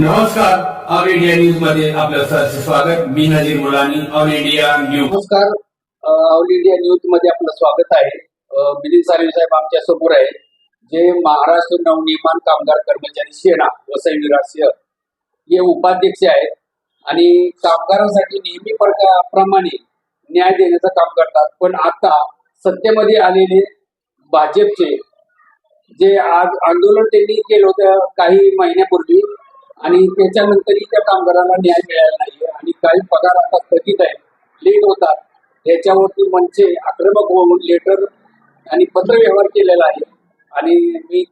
नमस्कार all India न्यूजमध्ये आपलं सहर्ष स्वागत. मी Nazir Mulani all India news नमस्कार ऑल इंडिया न्यूजमध्ये आपलं स्वागत आहे. मिलिंद साळवे साहेब आमच्यासमोर आहे जे महाराष्ट्र नवनिर्माण कामगार कर्मचारी सेना वसई विराट हे उपाध्यक्ष आहेत आणि कामगारांसाठी नेहमी प्रमाणे न्याय देण्याचं काम करतात. पण आता सत्तेमध्ये आलेले भाजपचे जे आज आंदोलन त्यांनी केलं होतं काही महिन्यापूर्वी आणि त्याच्यानंतरही त्या कामगारांना न्याय मिळाला नाही आणि काही पगार आता स्थगित आहेत लेट होतात. याच्यावरती मनसे आक्रमक होऊन लेटर आणि पत्रव्यवहार केलेला आहे. आणि मी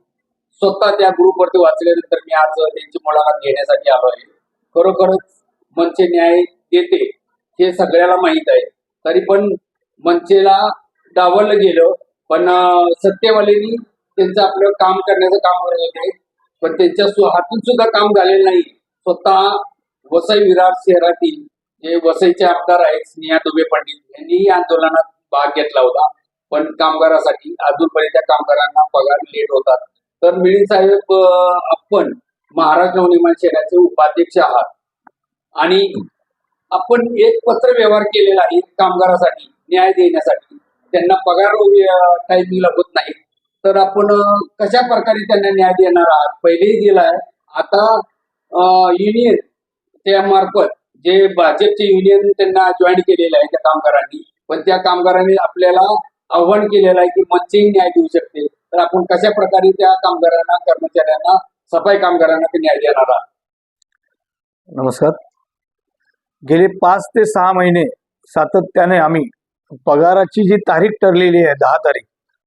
स्वतः त्या ग्रुपवरती वाचल्यानंतर मी आज त्यांची मुलाखत घेण्यासाठी आलो आहे. खरोखरच मनसे न्याय देते हे सगळ्याला माहीत आहे. तरी पण मनसेला डावललं गेलं. पण अं, सत्तेवाल्यांनी त्यांचं आपलं काम करण्याचं काम करत होते. पण त्यांच्या हातून सुद्धा काम झालेलं नाही. स्वतः वसई विराट शहरातील जे वसईचे आमदार आहेत स्नेहा दुबे पंडित यांनीही आंदोलनात भाग घेतला होता. पण कामगारासाठी अजूनपर्यंत त्या कामगारांना पगार लेट होतात. तर मिळी साहेब आपण महाराज नवनिर्माण शहराचे उपाध्यक्ष आहात. आणि आपण एक पत्र व्यवहार केलेला आहे कामगारासाठी न्याय देण्यासाठी. त्यांना पगार टायमिंगला होत नाही. तर आपण कशा प्रकारे त्यांना न्याय देणार आहात? पहिलेही दिलाय. आता युनियन त्या मार्फत जे भाजपचे युनियन त्यांना जॉईन केलेलं आहे त्या कामगारांनी पण त्या कामगारांनी आपल्याला आव्हान केलेलं आहे की मंचही न्याय देऊ शकते. तर आपण कशा प्रकारे त्या कामगारांना कर्मचाऱ्यांना सफाई कामगारांना ते न्याय देणार आहात? नमस्कार. गेले पाच ते सहा महिने सातत्याने आम्ही पगाराची जी तारीख ठरलेली आहे दहा तारीख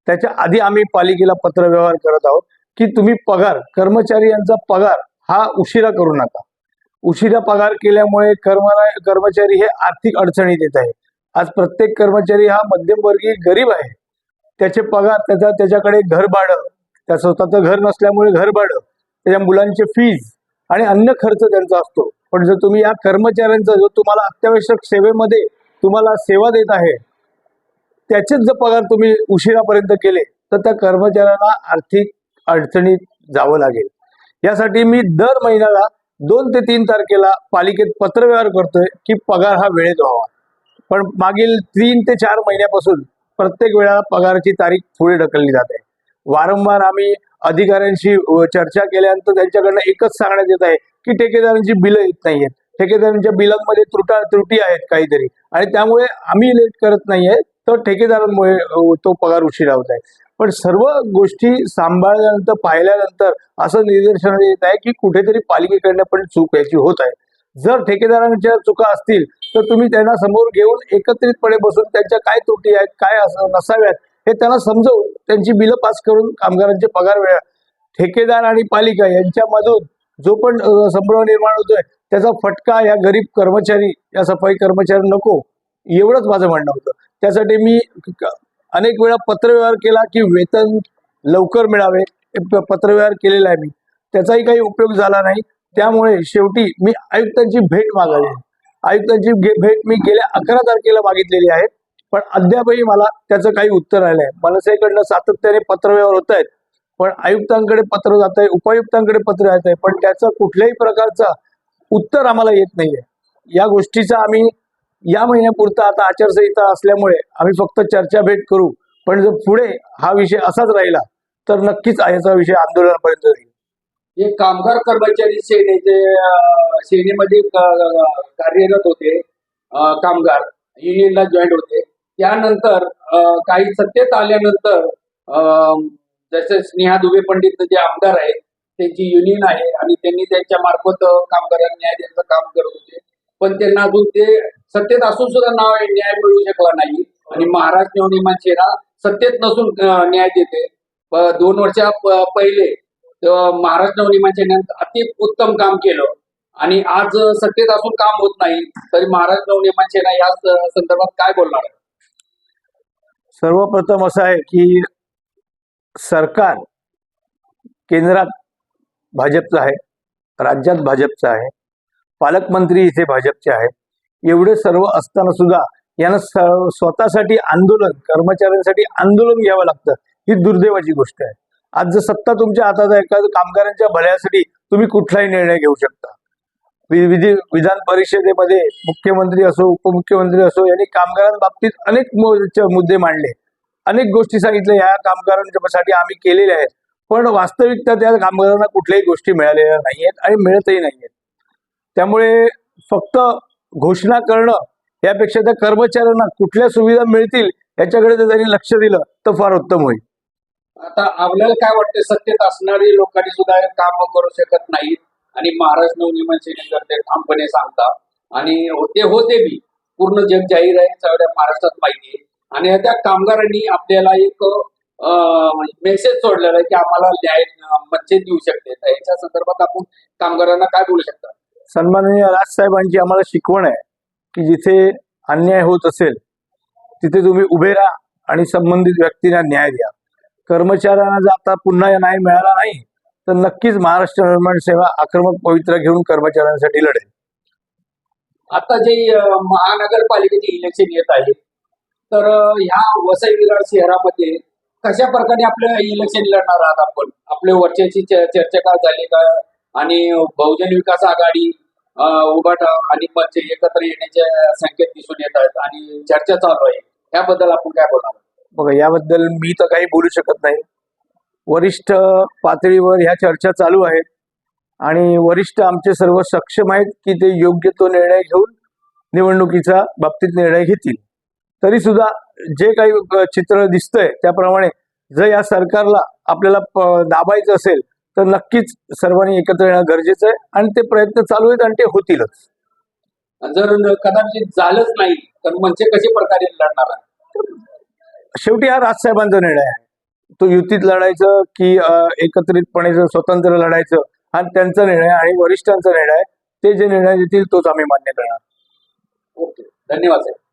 त्याच्या आधी आम्ही पालिकेला पत्रव्यवहार करत आहोत की तुम्ही पगार कर्मचारी यांचा पगार हा उशिरा करू नका. उशिरा पगार केल्यामुळे कर्म कर्मचारी हे आर्थिक अडचणीत येत आहे आज प्रत्येक कर्मचारी हा मध्यमवर्गीय गरीब आहे. त्याचे पगार त्याचा त्याच्याकडे घर भाडं त्या स्वतःचं घर नसल्यामुळे घर भाडं त्याच्या मुलांचे फीज आणि अन्य खर्च त्यांचा असतो. पण जर तुम्ही या कर्मचाऱ्यांचा जो तुम्हाला अत्यावश्यक सेवेमध्ये तुम्हाला सेवा देत आहे त्याचेच जर पगार तुम्ही उशिरापर्यंत केले तर त्या कर्मचाऱ्यांना आर्थिक अडचणीत जावं लागेल. यासाठी मी दर महिन्याला दोन ते तीन तारखेला पालिकेत पत्रव्यवहार करतोय की पगार हा वेळेत व्हावा. पण मागील तीन ते चार महिन्यापासून प्रत्येक वेळा पगाराची तारीख पुढे ढकलली जाते. वारंवार आम्ही अधिकाऱ्यांशी चर्चा केल्यानंतर त्यांच्याकडनं एकच सांगण्यात येत आहे की ठेकेदारांची बिलं येत नाहीयेत. ठेकेदारांच्या बिलांमध्ये त्रुटा त्रुटी आहेत काहीतरी. आणि त्यामुळे आम्ही लेट करत नाहीये. तर ठेकेदारांमुळे तो पगार उशिरा होत आहे. पण सर्व गोष्टी सांभाळल्यानंतर पाहिल्यानंतर असं निदर्शनात येत आहे की कुठेतरी पालिकेकडनं पण चूक याची होत आहे. जर ठेकेदारांच्या चुका असतील तर तुम्ही त्यांना समोर घेऊन एकत्रितपणे बसून त्यांच्या काय त्रुटी आहेत काय असं नसाव्यात हे त्यांना समजवून त्यांची बिलं पास करून कामगारांचे पगार वेळा ठेकेदार आणि पालिका यांच्यामधून जो पण संभ्रम निर्माण होतोय त्याचा फटका या गरीब कर्मचारी या सफाई कर्मचारी नको एवढंच माझं म्हणणं होतं. त्यासाठी मी अनेक वेळा पत्रव्यवहार केला की वेतन लवकर मिळावे हे पत्रव्यवहार केलेला आहे मी. त्याचाही काही उपयोग झाला नाही. त्यामुळे शेवटी मी आयुक्तांची भेट मागावी. आयुक्तांची भेट मी गेल्या अकरा तारखेला मागितलेली आहे. पण अद्यापही मला त्याचं काही उत्तर आलं आहे मनसेकडनं सातत्याने पत्रव्यवहार होत आहेत. पण आयुक्तांकडे पत्र जात आहे उपायुक्तांकडे पत्र जात आहे. पण त्याचं कुठल्याही प्रकारचा उत्तर आम्हाला येत नाहीये. या गोष्टीचा आम्ही या महिन्यापुरता आता आचारसंहिता असल्यामुळे आम्ही फक्त चर्चा भेट करू. पण जर पुढे हा विषय असाच राहिला तर नक्कीच याचा विषय आंदोलनापर्यंत जाईल. हे कामगार कर्मचारी सेनेचे सेनेमध्ये कार्यरत होते कामगार युनियनला जॉईन होते. त्यानंतर काही सत्तेत आल्यानंतर जसे स्नेहा दुबे पंडित जे आमदार आहेत त्यांची युनियन आहे आणि त्यांनी त्यांच्या मार्फत कामगारांना न्याय द्यायचं काम करत होते. पण त्यांना अजून ते सत्तेत असून सुद्धा नाव न्याय मिळू शकला नाही. आणि महाराज नवनिर्माण शेरा सत्तेत नसून न्याय देते. दोन वर्षा पहिले महाराज महाराष्ट्र नवनिर्माण सेनेनं अति उत्तम काम केलं. आणि आज सत्तेत असून काम होत नाही तरी महाराज नवनिर्माण सेना या संदर्भात काय बोलणार? सर्वप्रथम असं आहे की सरकार केंद्रात भाजपचं आहे राज्यात भाजपचं आहे. पालकमंत्री इथे भाजपचे आहेत. एवढे सर्व असताना सुद्धा यांना स्वतःसाठी आंदोलन कर्मचाऱ्यांसाठी आंदोलन घ्यावं लागतं. ही दुर्दैवाची गोष्ट आहे. आज जर सत्ता तुमच्या हातात आहे का कामगारांच्या भल्यासाठी तुम्ही कुठलाही निर्णय घेऊ शकता. वि- विधी विधान परिषदेमध्ये मुख्यमंत्री असो उपमुख्यमंत्री असो यांनी कामगारांबाबतीत अनेक मुद्दे मांडले. अनेक गोष्टी सांगितल्या या कामगारांसाठी आम्ही केलेल्या आहेत. पण वास्तविकता त्या कामगारांना कुठल्याही गोष्टी मिळालेल्या नाही आहेत आणि मिळतही नाहीयेत. त्यामुळे फक्त घोषणा करणं यापेक्षा त्या कर्मचाऱ्यांना कुठल्या सुविधा मिळतील याच्याकडे जर त्यांनी लक्ष दिलं तर फार उत्तम होईल. आता आपल्याला काय वाटतं सत्तेत असणारी लोकांनी सुद्धा काम करू शकत नाहीत. आणि महाराष्ट्र नवनिर्माण सेनेकरते ठामपणे सांगतात. आणि होते होते बी. पूर्ण जग जाहीर आहे सगळ्या महाराष्ट्रात माहिती आहे. आणि त्या कामगारांनी आपल्याला एक मेसेज म्हणजे सोडलेला आहे की आम्हाला न्याय मच्छे देऊ शकते. तर याच्या संदर्भात आपण कामगारांना काय बोलू शकतात सन्माननीय राजसाहेबांची आम्हाला शिकवण आहे की जिथे अन्याय होत असेल तिथे तुम्ही उभे राहा आणि संबंधित व्यक्तींना न्याय द्या. कर्मचाऱ्यांना जर आता पुन्हा न्याय मिळाला नाही तर नक्कीच महाराष्ट्र निर्माण सेवा आक्रमक पवित्रा घेऊन कर्मचाऱ्यांसाठी लढेल. आता जे महानगरपालिकेचे इलेक्शन येत आहे तर ह्या वसई विरार शहरामध्ये कशा प्रकारे आपलं इलेक्शन लढणार आहात आपण? आपल्या वरच्याची चर्चा काय झाली का? आणि बहुजन विकास आघाडी उघडा आणि पंच एकत्र येण्याचे संकेत दिसून येत आहेत आणि चर्चा चालू आहे. त्याबद्दल आपण काय बोलणार? बघा याबद्दल मी तर काही बोलू शकत नाही. वरिष्ठ पातळीवर ह्या चर्चा चालू आहेत आणि वरिष्ठ आमचे सर्व सक्षम आहेत की ते योग्य तो निर्णय घेऊन निवडणुकीच्या बाबतीत निर्णय घेतील. तरी सुद्धा जे काही चित्र दिसतंय त्याप्रमाणे जर या सरकारला आपल्याला दाबायचं असेल तर नक्कीच सर्वांनी एकत्र येणं गरजेचं आहे आणि ते प्रयत्न चालू आहेत आणि ते होतीलच. जर कदाचित झालंच नाही तर मनसे कशा प्रकारे लढणार आहे? शेवटी हा राजसाहेबांचा निर्णय आहे. तो युतीत लढायचं की एकत्रितपणे स्वतंत्र लढायचं हा त्यांचा निर्णय आणि वरिष्ठांचा निर्णय ते जे निर्णय देतील तोच आम्ही मान्य करणार. ओके. धन्यवाद साहेब.